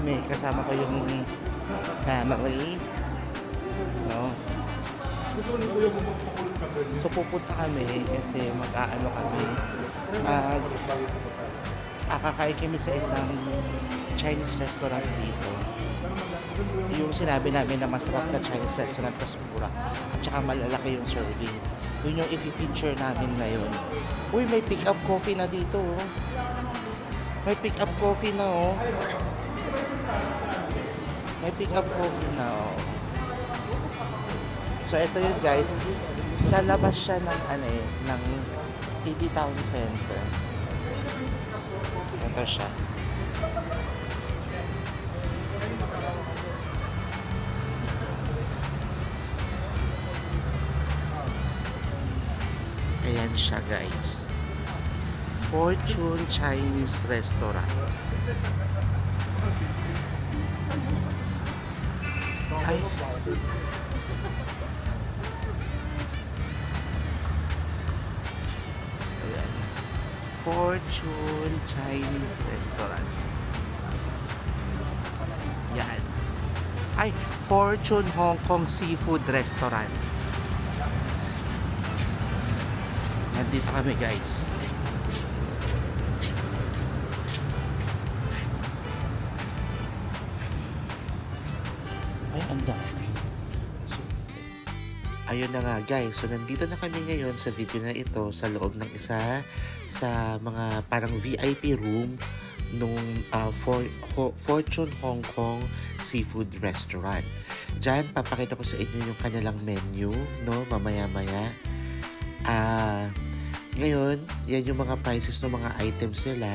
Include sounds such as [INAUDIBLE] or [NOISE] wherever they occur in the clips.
kami, kasama ko yung family. No? Gusto ko ni Kuya magpakulit ka. So pupunta kami kasi mag-aano kami. Mag akakain kami sa isang Chinese restaurant dito. Yung sinabi namin na masarap na Chinese restaurant tas mura. At saka malalaki yung serving. Yun yung i-feature namin ngayon. Uy, may pick-up coffee na dito oh. May pick-up coffee na oh. May pick-up coffee na oh. So ito yun guys. Sa labas siya ng ano eh, ng TV Town Center. Ito siya. Ayan siya guys. Fortune Chinese Restaurant. Ay. Ayan. Fortune Chinese Restaurant. Yan. Ay, Fortune Hong Kong Seafood Restaurant. Nandito kami guys. Ayun na nga guys. So, nandito na kami ngayon sa video na ito sa loob ng isa sa mga parang VIP room nung ah, For, Ho- Fortune Hong Kong Seafood Restaurant. Diyan, papakita ko sa inyo yung kanilang menu, no? Mamaya-maya. Ah, ngayon, yan yung mga prices ng mga items nila.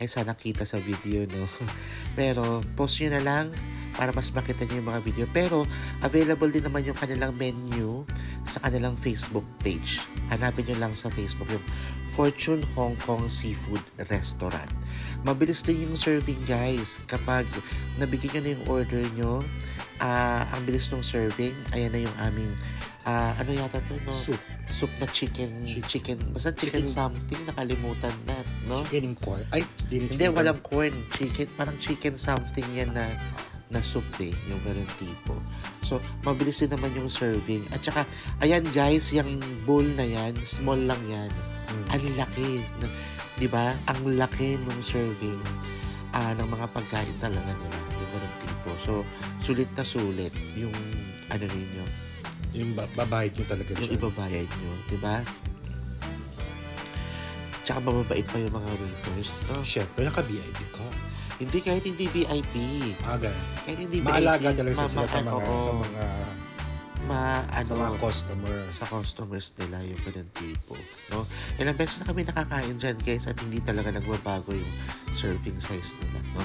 Ay, sana kita sa video, no? [LAUGHS] Pero, post nyo na lang para mas makita nyo yung mga video. Pero, available din naman yung kanilang menu sa kanilang Facebook page. Hanapin nyo lang sa Facebook yung Fortune Hong Kong Seafood Restaurant. Mabilis din yung serving, guys. Kapag nabigyan nyo na yung order nyo, ah ang bilis ng serving. Ayan na yung aming, ah ano yata to, no? Soup. soup na chicken, chicken, Chicken. basta chicken, Chicken. something, nakalimutan na, no? Chicken in corn. Ay, Hindi, chicken walang corn. Chicken, parang chicken something yan na na soup eh, yung ganun tipo. So, mabilis din naman yung serving. At saka, ayan guys, yung bowl na yan, small lang yan. Mm. Ang laki. na- Di ba? Ang laki ng serving ah ng mga pagkain talaga nila. Yung ganun tipo. So, sulit na sulit yung ano ninyo, Yung ba- babayad nyo talaga yung siya. ibabayad nyo. Di ba? Tsaka mababait pa yung mga waiters. No? Siyempre, naka-VIP ka. Hindi, kahit hindi VIP. Aga. Kahit hindi Maalaga VIP, talaga ma- sila sa mga, oo, sa mga, ma, ano, sa mga customer. sa customers nila yung ganun tipo. No? Ilang beses na kami nakakain dyan guys at hindi talaga nagbabago yung serving size nila. No?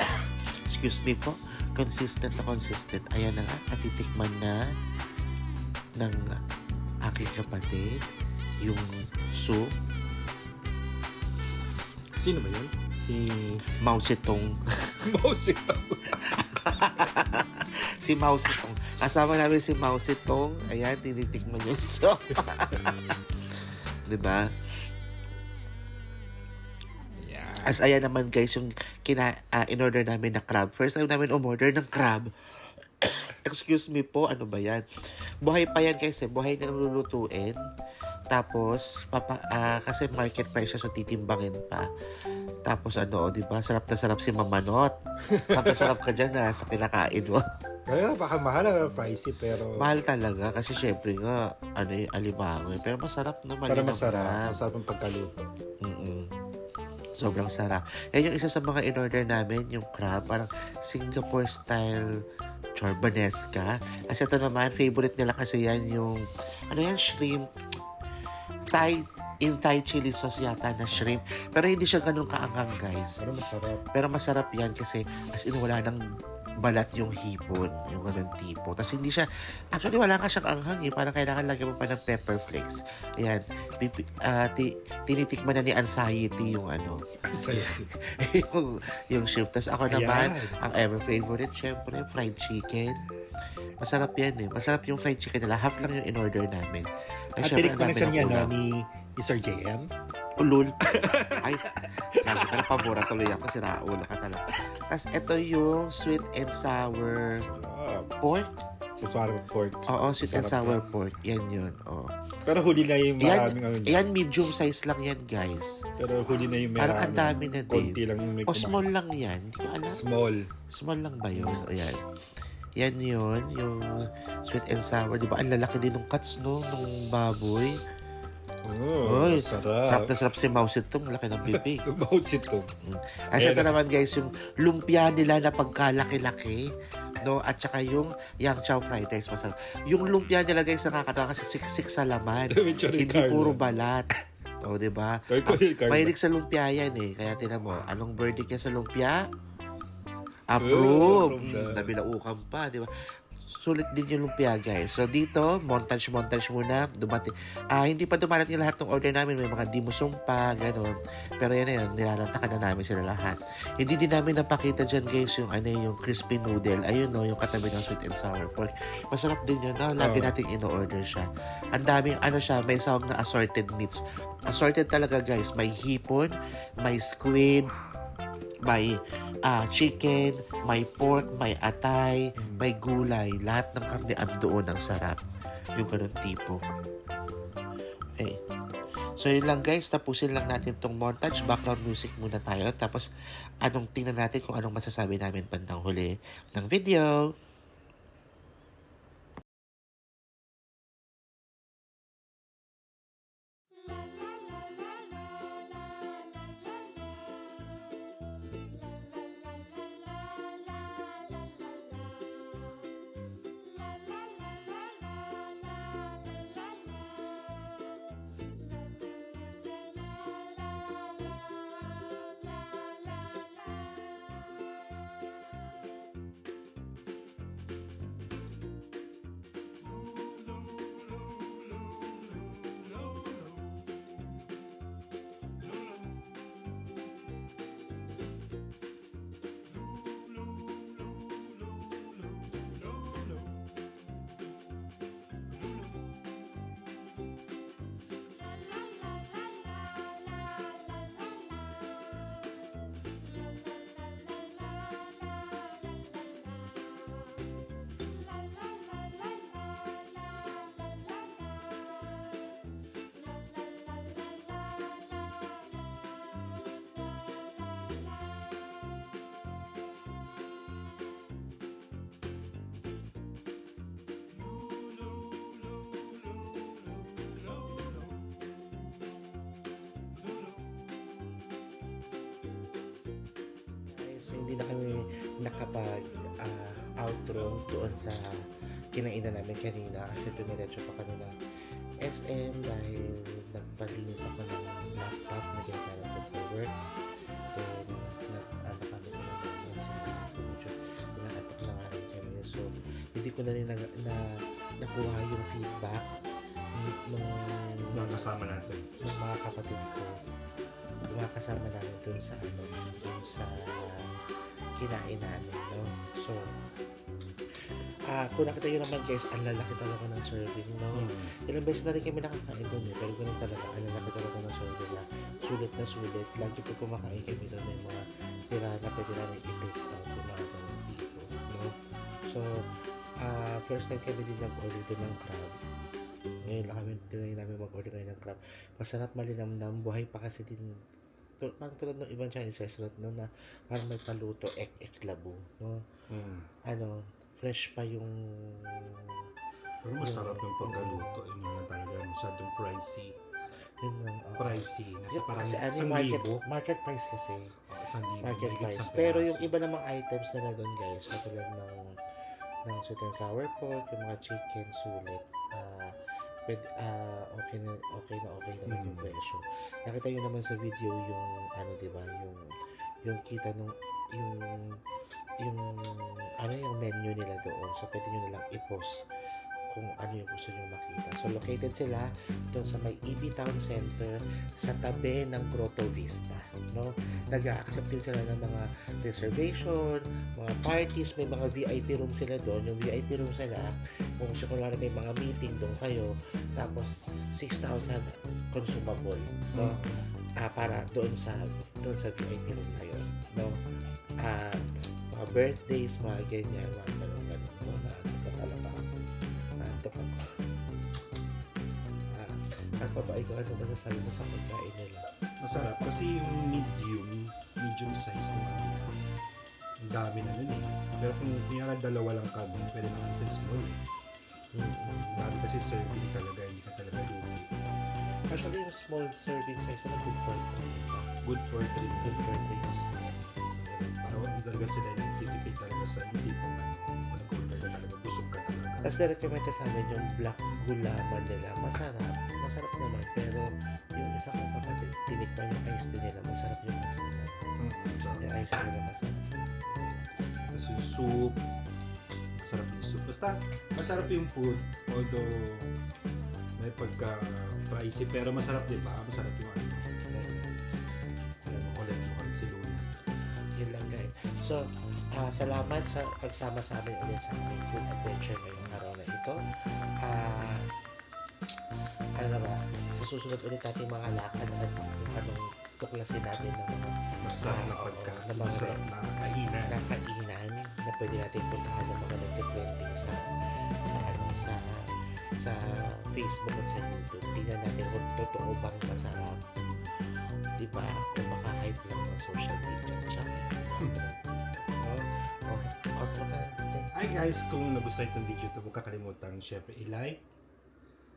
[COUGHS] Excuse me po. Consistent na consistent. Ayan na nga. Natitikman na ng aking kapatid yung soup. Sino ba yun? Si Mao Zedong. [LAUGHS] Mao Zedong. [LAUGHS] si Mao Zedong. Kasama namin si Mao Zedong. Ayan, tinitikman yung [LAUGHS] soup. diba? Yan. As ayan naman guys, yung kina, ah, in-order namin na crab. First time namin umorder ng crab. [COUGHS] Excuse me po, ano ba yan? Buhay pa yan guys eh. Buhay na lulutuin. Tapos, papa, ah, kasi market price so titimbangin pa. Tapos ano, di ba? Sarap na sarap si Mamanot. [LAUGHS] Na sarap ka dyan na sa kinakain mo. Kaya baka mahal ang pricey pero Mahal talaga kasi syempre nga, ano yung eh. Pero masarap naman. para yun masarap. naman. Masarap ang pagkaluto. Mm-mm. Sobrang sarap. Yan yung isa sa mga in-order namin, yung crab. Parang Singapore style chorbanesca. Kasi ito naman, favorite nila kasi yan yung, ano yan, shrimp. Thai, in Thai chili sauce yata na shrimp. Pero hindi siya ganun kaangang, guys. Pero masarap. Pero masarap yan kasi as in wala nang balat yung hipon, yung ganun tipo. Tapos hindi siya, actually wala nga siyang anghang eh. Parang kailangan lagyan mo pa ng pepper flakes. Ayan, pipi, ah, ti, tinitikman na ni Anxiety yung ano, saya. [LAUGHS] yung, yung shrimp. Tapos ako Ayan. naman, ang ever favorite, syempre, fried chicken. Masarap yan eh. Masarap yung fried chicken nila. Half lang yung in-order namin. Ay, At tinik na ng niya no, ni, ni Sir JM. Ulul. [LAUGHS] Ay, Lagi ka na pabura tuloy ako, siraulo ka talaga. Tapos ito yung sweet and sour Sarap. pork. Sa parang pork. Oo, sweet and Sarap sour pork. Yan yun. Oo. Pero huli na yung Yan, maraming ano dyan. yan, medium size lang yan, guys. Pero huli na yung Parang maraming. ang dami na din. Konti lang yung may O kumain. small lang yan. Hindi ko alam. Small. Small lang ba yun? O yan. Yan yun, yung sweet and sour. Di ba? Ang lalaki din ng cuts, no? Nung baboy. Oh, Uy, Sarap sarap. na sarap si Mouse itong laki ng bibig. [LAUGHS] Mouse ito. Kasi ito Ayan. naman guys, yung lumpia nila na pagkalaki-laki, no? At saka yung yang chow fried rice masarap. Yung lumpia nila guys, nakakatawa kasi siksik sa laman. [LAUGHS] Hindi puro balat. [LAUGHS] O, di ba? Kaya ko yung Carlo. Mahilig sa lumpia yan eh. Kaya tinan mo, anong verdict niya sa lumpia? Approve. approve na. nabilaukan pa, di ba? Sulit din yung lumpia, guys. So, dito, montage-montage muna. Dumating. Ah, hindi pa dumarating lahat ng order namin. May mga dimusong pa, ganun. Pero yan na yun, nilalantakan na namin sila lahat. Hindi din namin napakita dyan, guys, yung ano yung crispy noodle. Ayun, no, yung katabi ng sweet and sour pork. Masarap din yun, no? Lagi Oo. nating in-order siya. Ang daming, ano siya, may sawag na assorted meats. Assorted talaga, guys. May hipon, may squid, may ah, chicken, may pork, may atay, may gulay. Lahat ng karne andoon ang sarap. Yung ganun tipo. Okay. So yun lang guys, tapusin lang natin tong montage. Background music muna tayo. Tapos anong tingnan natin kung anong masasabi namin bandang huli ng video. Hindi na kami nakapag ah, outro doon sa kinainan namin kanina kasi dumiretso pa kami ng SM dahil nagpalinis ako ng laptop na ginagamit ko for work. Then, nag, ano kami ko na ng so medyo inaatok na nga rin kami. So, hindi ko na rin na, na nakuha yung feedback nung, Mga kasama natin. ng mga kapatid ko mga kasama namin dun sa ano dun sa kinain namin no? So ah kung nakita nyo naman guys ang lalaki talaga ng serving no? Ilang beses na rin kami nakakain dun eh. Pero ganun talaga ang lalaki talaga ng serving na sulit na sulit. Lagi po kumakain kami dun may mga tira na pwede namin i-take out yung mga ganun dito no? So ah first time kami din nag-order din ng crab. Ngayon lang kami tinry namin mag-order ngayon ng crab. Masarap malinamnam. Buhay pa kasi din tul- parang tulad ng ibang Chinese restaurant no na parang may paluto ek ek labo no Mm. ano fresh pa yung Pero masarap yung pagkaluto. Yung mga talaga masyadong pricey. yun lang oo. Pricey. Nasa Yun, parang kasi ano market libo. market price kasi isang libo. market price pero yung iba namang items nila doon guys katulad ng ng sweet and sour pork yung mga chicken sulit ah pwede, ah, okay na okay na okay naman yung Mm. presyo. Nakita nyo naman sa video yung ano di ba yung yung kita nung yung yung ano yung menu nila doon. So pwede nyo na lang i-post kung ano yung gusto nyo makita. So located sila doon sa may EB Town Center sa tabi ng Grotto Vista no? Nag-accept din sila ng mga reservation mga parties. May mga VIP room sila doon. Yung VIP room sila kung gusto ko lang may mga meeting doon kayo. Tapos 6,000 consumable no? Ah, para doon sa doon sa VIP room na yun. No? Ah, mga birthdays, mga ganyan, mga Ako. Ah, pa ba ikaw? Ano ba sasabi mo sa pagkain nila? Masarap kasi yung medium, medium size ng kanila. Ang dami na nun eh. Pero kung kunyara dalawa lang kami, pwede naman sa small. Ang dami kasi serving talaga, hindi ka talaga lugi. Actually, yung small serving size na good for three. Good for three. Good for three is Para wala talaga sila nagtitipid talaga sa hindi po Tapos na-recommend sa amin yung black gulaman nila. Masarap. Masarap naman. Pero yung isa kong kapatid, tinikman yung ice tea nila. Masarap yung ice nila. Mm, sarap. Yung ice nila masarap. Tapos yung soup, masarap yung soup. Basta, masarap yung food. Although, may pagka pricey, pero masarap din ba? Masarap yung ano. Alam mo, kulit mo si Luna. Yun lang guys. So, ah, salamat sa pagsama sa amin ulit sa aming food adventure ngayong araw na ito. Ah, ano na ba? Sa susunod ulit natin mga lakad at kung anong tuklasin natin ng mga Masarap na Ah, oo, pagka, na mga- na kainan. nakainan na pwede natin puntahan ng mga nagtitrending sa sa ano sa sa Facebook at sa YouTube. Tingnan natin kung totoo bang masarap. Di ba? Kung maka-hype lang ng social media. Tsaka, no? Oh, outro natin. Hi guys, kung nagustuhan itong video ito, huwag kakalimutan syempre i-like,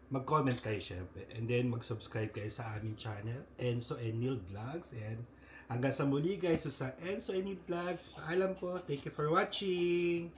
mag-comment kayo syempre, and then mag-subscribe kayo sa aming channel, Enzo and Neil Vlogs, and hanggang sa muli guys, so sa Enzo and Neil Vlogs, paalam po, thank you for watching!